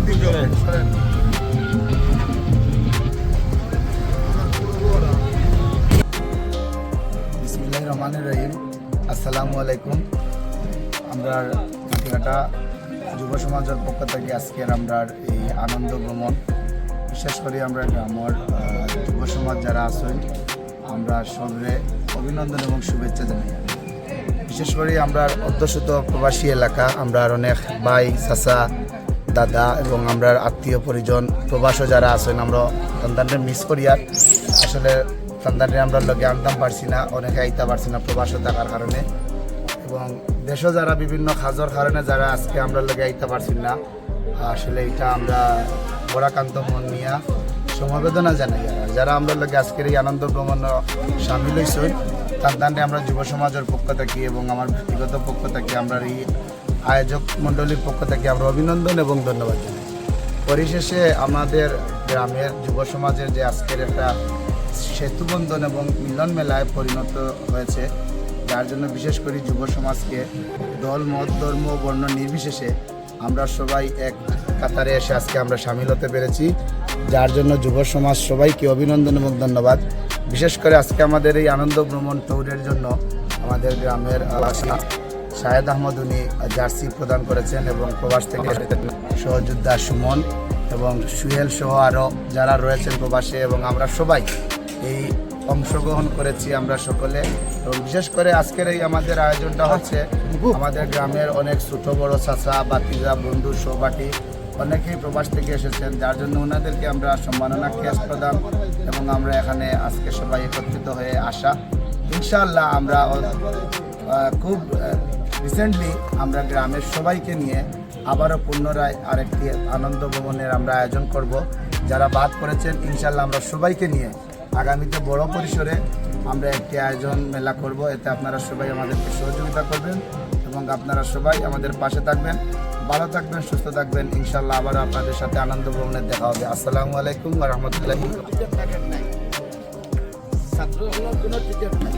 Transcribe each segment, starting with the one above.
একদিন চলে রহিম আসসালামু আলাইকুম আমরা কাটিকাটা যুব সমাজের পক্ষ থেকে আজকের আমরা এই আনন্দ ভ্রমণ, বিশেষ করে আমরা গ্রামের যুব সমাজ যারা আছেন, আমরা সবরে অভিনন্দন এবং শুভেচ্ছা জানাই। বিশেষ করে আমরা অধ্যশত প্রবাসী এলাকা, আমরা অনেক বাই চাচা দাদা এবং আমরা আত্মীয় পরিজন, প্রবাসও যারা আছেন, আমরা সন্তানরে মিস করি আর। আসলে সন্তানরে আমরা লগে আনতাম পারছি না, অনেকে আইতে পারছি না প্রবাসও থাকার কারণে। এবং দেশও যারা বিভিন্ন কাজের কারণে যারা আজকে আমরা লগে আইতে পারছি না, আসলে এটা আমরা বরাকান্ত মন নিয়া সমবেদনা জানাই যারা আমরা লগে আজকের এই আনন্দ ভ্রমণ সামিল হয়েছেন তার আমরা যুব সমাজের পক্ষ থাকি এবং আমার ব্যক্তিগত পক্ষ থাকি আমরা এই আয়োজক মণ্ডলীর পক্ষ থেকে আমরা অভিনন্দন এবং ধন্যবাদ জানাই। পরিশেষে আমাদের গ্রামের যুব সমাজের যে আজকের একটা সেতুবন্ধন এবং মিলন মেলায় পরিণত হয়েছে, যার জন্য বিশেষ করে যুব সমাজকে দল, মত, ধর্ম, বর্ণ নির্বিশেষে আমরা সবাই এক কাতারে এসে আজকে আমরা সামিল হতে পেরেছি। যার জন্য যুব সমাজ সবাইকে অভিনন্দন এবং ধন্যবাদ। বিশেষ করে আজকে আমাদের এই আনন্দ ভ্রমণ ট্যুরের জন্য আমাদের গ্রামের শাহেদ আহমদ উনি জার্সি প্রদান করেছেন এবং প্রবাস থেকে সহযোদ্ধা সুমন এবং সুহেল সহ আরও যারা রয়েছেন প্রবাসে এবং আমরা সবাই এই অংশগ্রহণ করেছি আমরা সকলে। এবং বিশেষ করে আজকের এই আমাদের আয়োজনটা হচ্ছে আমাদের গ্রামের অনেক ছোট বড় চাচা বাতিজা বন্ধু, সহপাঠী অনেকেই প্রবাস থেকে এসেছেন, যার জন্য ওনাদেরকে আমরা সম্মাননা, ক্যাশ প্রদান এবং আমরা এখানে আজকে সবাই একত্রিত হয়ে আসা। ইনশাআল্লাহ আমরা খুব রিসেন্টলি আমরা গ্রামের সবাইকে নিয়ে আবারও পুনরায় আরেকটি আনন্দ ভবনের আমরা আয়োজন করব, যারা বাদ করেছেন ইনশাল্লাহ আমরা সবাইকে নিয়ে আগামীতে বড় পরিসরে আমরা একটি আয়োজন মেলা করব। এতে আপনারা সবাই আমাদেরকে সহযোগিতা করবেন এবং আপনারা সবাই আমাদের পাশে থাকবেন। ভালো থাকবেন, সুস্থ থাকবেন। ইনশাল্লাহ আবারও আপনাদের সাথে আনন্দ ভবনের দেখা হবে। আসসালামু আলাইকুম রহমতুল্লাহি ছাত্রগুলোর কোনো টিকিট নাই।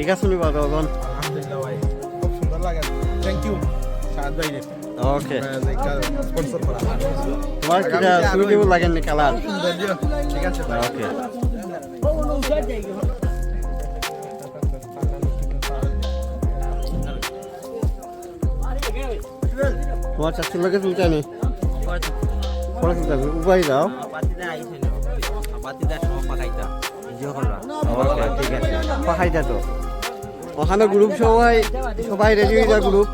ঠিক আছে নি বাবা এখন আলহামদুলিল্লাহ ভাই খুব সুন্দর লাগে। থ্যাংক ইউ সাহাদ ভাই ওকে তোমার কিটা তুমি দিব লাগেন নি কালার? ঠিক আছে ওকে তোমার চাষির লাগে তুলতে নি পরে তুলতে হবে উপায় দাও। ঠিক আছে। পাখাইটা তো। ওখানে গ্রুপ সবাই সবাই রেডি হয়ে যায় group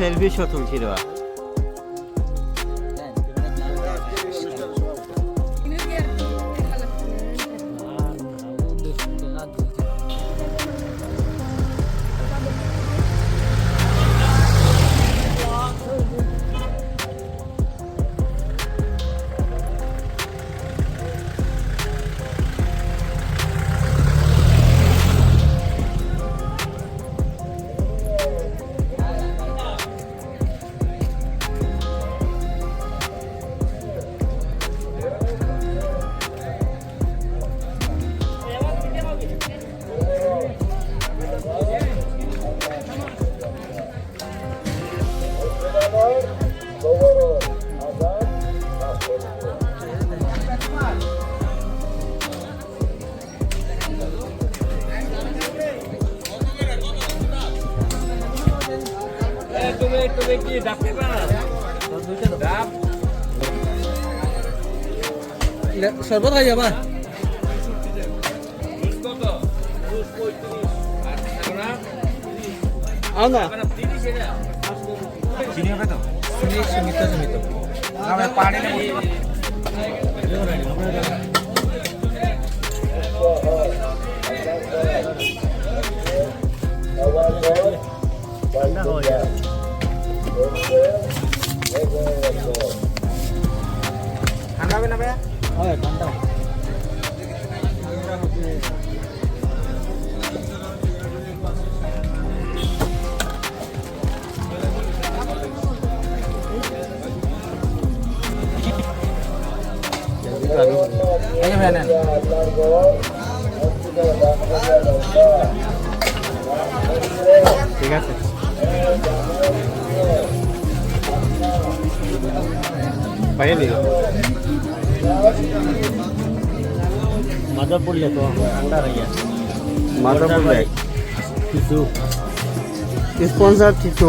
selfie shot buat kayak gimana? ini kau tuh, apa nggak ini apa tuh? ini apa ya? এই মাদারপুর লেখো ঠান্ডা রইয়া মাধবপুর কিছু। স্পন্সর কিছু?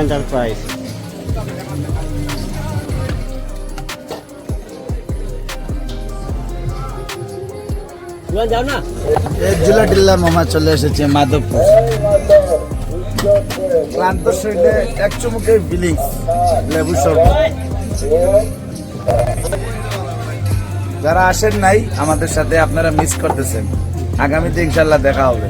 এন্টারপ্রাইজ তুই যাও না। এক জুলাই টিল্লা মামা চলে এসেছে মাধবপুর। ক্লান্ত শরীরে এক চুমুকের ফিলিংস লেবু শরবত। যারা আসেন নাই আমাদের সাথে আপনারা মিস করতেছেন। আগামীতে ইনশাল্লাহ দেখা হবে।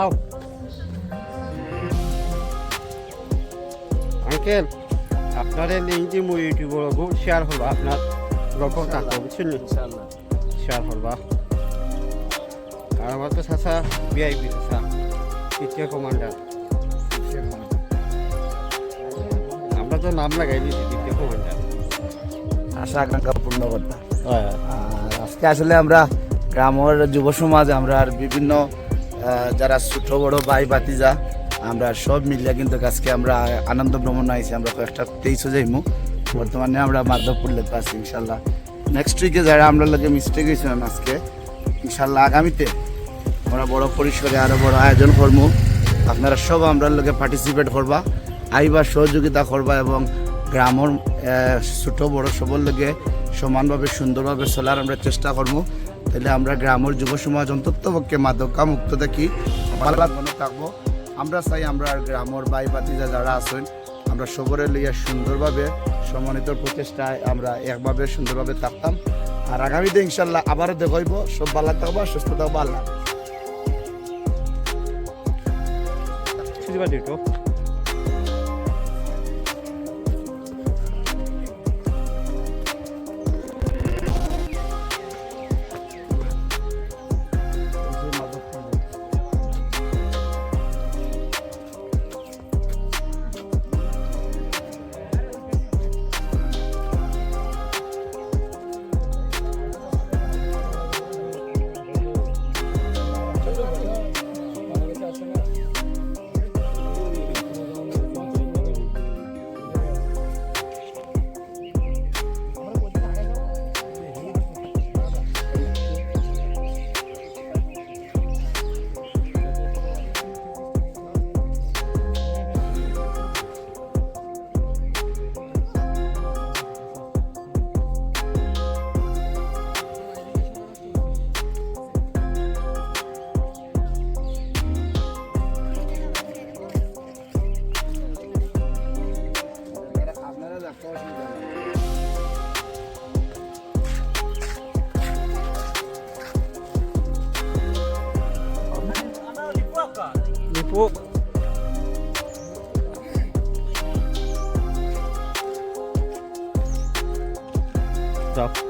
আও। আঙ্কেল আপনার এই যে মই ইউটিউবৰ বহুত শ্বেয়াৰ হ'বা আপনার গল্প থাকব বুঝছেন শেয়ার করবা আর আমার তো চাচা ভিআইপি চাচা তৃতীয় কমান্ডার আমরা তো নাম লাগাই দিয়েছি তৃতীয় কমান্ডার আশা আকাঙ্ক্ষা পূর্ণ করতে। হয়। আজকে আসলে আমরা গ্রামের যুব সমাজ আমরা আর বিভিন্ন যারা ছোট বড় ভাই বাতিজা আমরা সব মিলিয়ে কিন্তু আজকে আমরা আনন্দ ভ্রমণ আইছি, আমরা কয়েকটা তেইশও যাইমু। বর্তমানে আমরা মাধবপুর লেখা আছি, ইনশাল্লাহ। নেক্সট উইকে যারা আমরা লোকে মিস্টেক হয়েছিলাম আজকে, ইনশাল্লাহ আগামীতে আমরা বড় পরিসরে আরও বড় আয়োজন করব আপনারা সব আমরা লোকে পার্টিসিপেট করবা, আইবা সহযোগিতা করবা এবং গ্রামের ছোট বড় সবর লোকে সমানভাবে, সুন্দরভাবে চলার আমরা চেষ্টা করব তাহলে আমরা গ্রামের যুব সমাজ অন্তত পক্ষে মাদকা মুক্ত থাকি, ভালো থাকব। আমরা চাই আমরা গ্রামের বাই বাতিজা যারা আছেন, আমরা সবরে লইয়া সুন্দরভাবে সমন্বিত প্রচেষ্টায় আমরা একভাবে সুন্দরভাবে থাকতাম। আর আগামী দিন ইনশাল্লাহ আবারও দেখাইব সব ভালো থাকব, সুস্থ থাকব, আল্লাহ 走。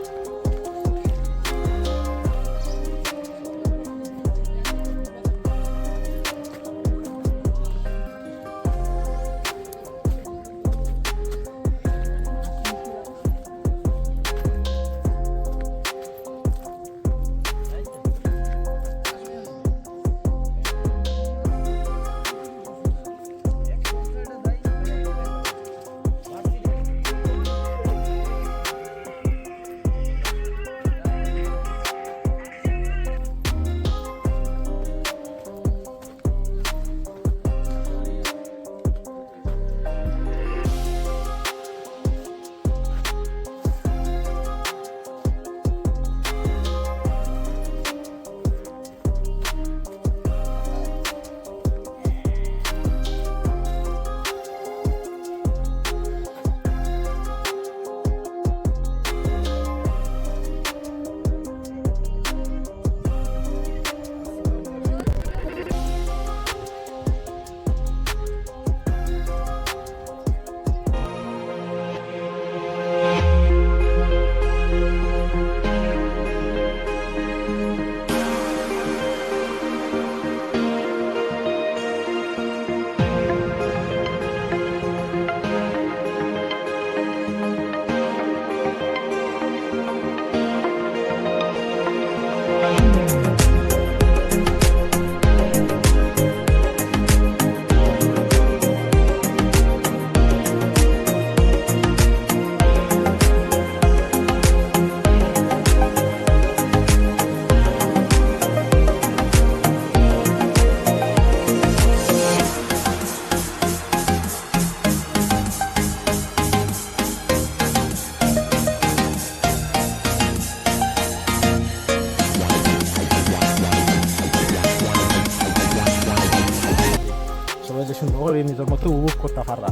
নিজের মতো উপভোগ করতে পাররা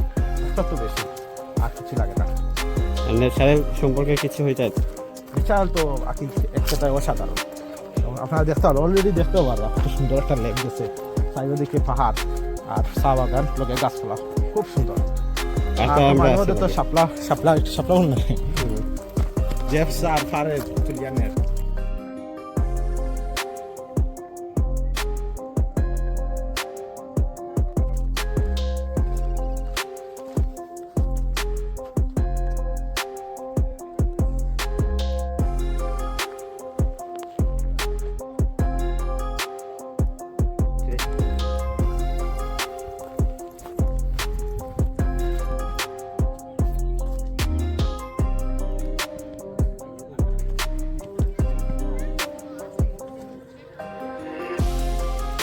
তত বেশি আর কিছু লাগে না। নেচারের সম্পর্কে কিছু হয়ে যায় বিশাল তো আকি একসাথে অসাধারণ। আপনারা দেখতে পারেন অলরেডি দেখতেও পারবা কত সুন্দর একটা লেক গেছে। চারিদিকে পাহাড় আর চা বাগান লগে গাছপালা খুব সুন্দর। আর আর তো বলে। শাপলা শাপলা শাপলা বল না ফারে তুলিয়ানের।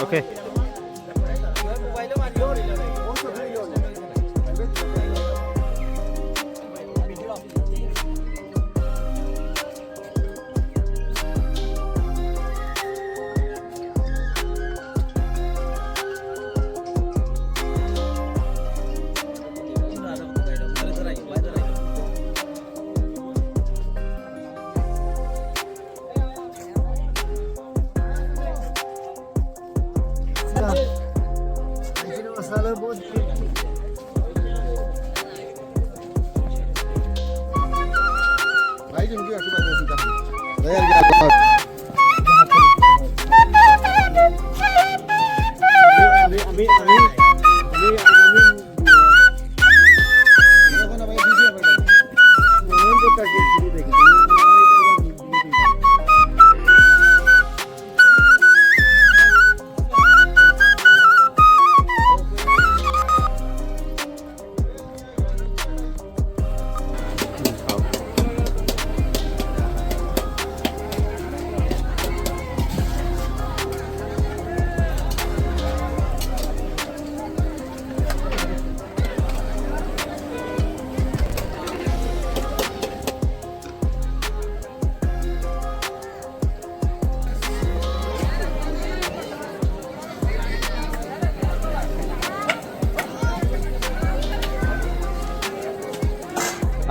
ওকে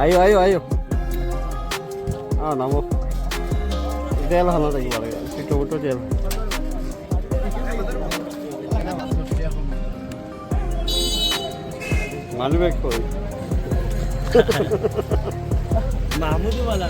আয়ো আয়ো আয়ো আ নামো জেল ভালো থাকি বলে ছোটো জেল মানবে কই মাহমুদওয়ালা